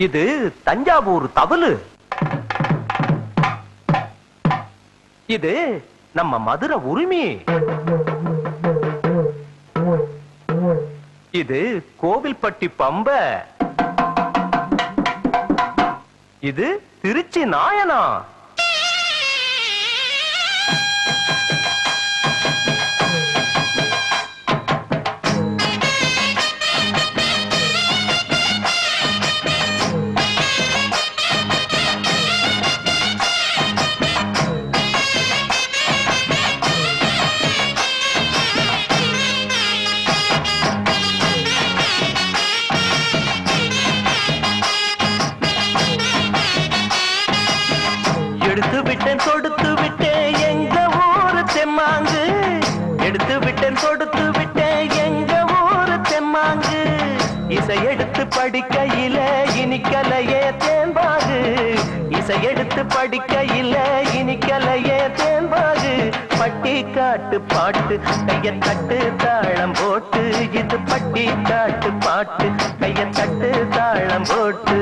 இது தஞ்சாவூர் தவலு. இது நம்ம மதுரை உரிமை. இது கோவில்பட்டி பம்ப. இது திருச்சி நாயனா. விட்டேன் தொடுத்து விட்டேன் எங்க ஊரு தெம்மாங்கு. எடுத்து விட்டேன் தொடுத்து விட்டேன் எங்க ஊரு தெம்மாங்கு. இசை எடுத்து படிக்கையில இனிக்கலையே தேன்பாகு. இசை எடுத்து படிக்கையில இனிக்கலையே தேன்பாகு. பட்டி காட்டு பாட்டு கைய தட்டு தாளம் போட்டு. இது பட்டி காட்டு பாட்டு கைய தட்டு தாளம் போட்டு.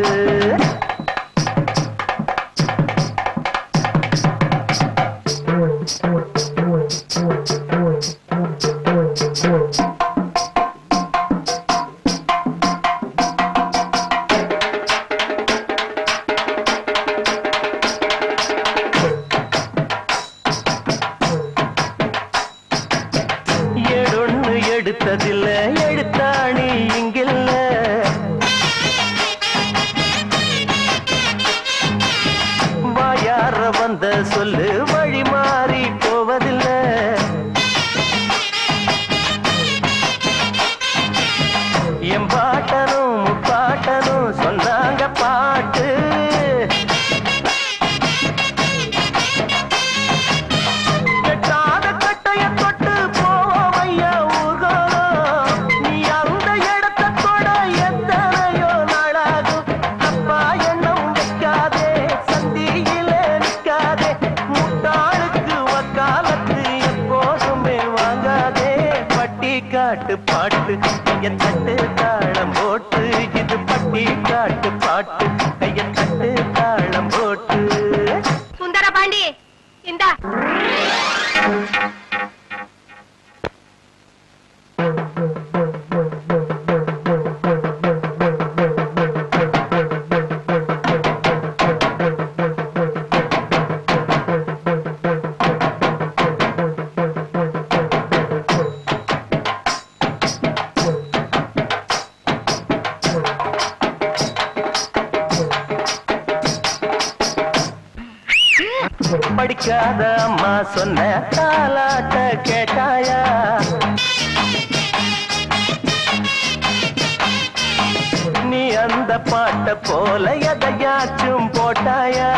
எடுத்ததில்ல பாட்டு. கைய தட்டு தாளம் போட்டு இது பட்டி காட்டு பாட்டு. கைய தட்டு தாளம் போட்டு. சுந்தர பாண்டி இந்தா. படிக்காத அம்மா சொன்ன தாலாட்ட கேட்டாயா? நீ அந்த பாட்ட போல எதையாச்சும் போட்டாயா?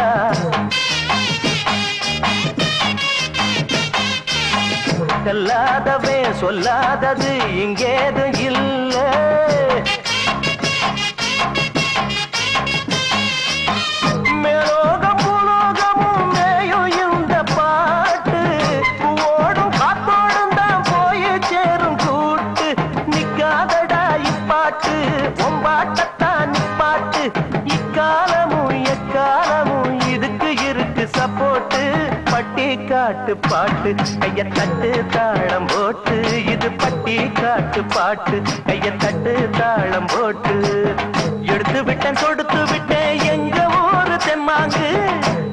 சொல்லாதவே சொல்லாதது இங்கேதும் பாட்டு பொம்பாட்டத்தான் பாட்டு இக்காலமும் எக்காலமும் இதுக்கு இருக்கு சப்போட்டு பட்டி காட்டு பாட்டு கைய தட்டு தாளம் போட்டு. இது பட்டி காட்டு பாட்டு கைய தட்டு தாளம் போட்டு. எடுத்து விட்டேன் கொடுத்து விட்டேன் எங்க ஊரு தெம்மாங்கு.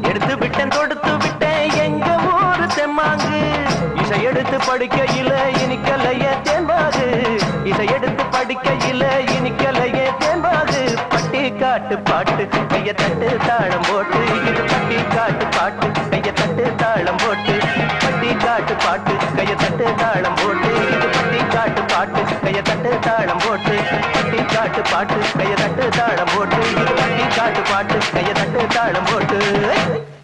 எடுத்து விட்டேன் கொடுத்து விட்டேன் எங்க ஊரு தெம்மாங்கு. இசை எடுத்து படிக்கையில இனிக்கலைய தேன்பாகு படிக்கையில இனிக்கலையே தேன்பாகு பட்டி காட்டு பாட்டு கைய தட்டு தாளம் போட்டு. இது பட்டி காட்டு பாட்டு கைய தட்டு தாளம் போட்டு. பட்டி காட்டு பாட்டு கைய தட்டு தாளம் போட்டு. இது பட்டி காட்டு பாட்டு கைய தட்டு தாளம் போட்டு. பட்டி காட்டு பாட்டு கைய தட்டு தாளம் போட்டு. இது பட்டி காட்டு பாட்டு கைய தட்டு தாளம் போட்டு.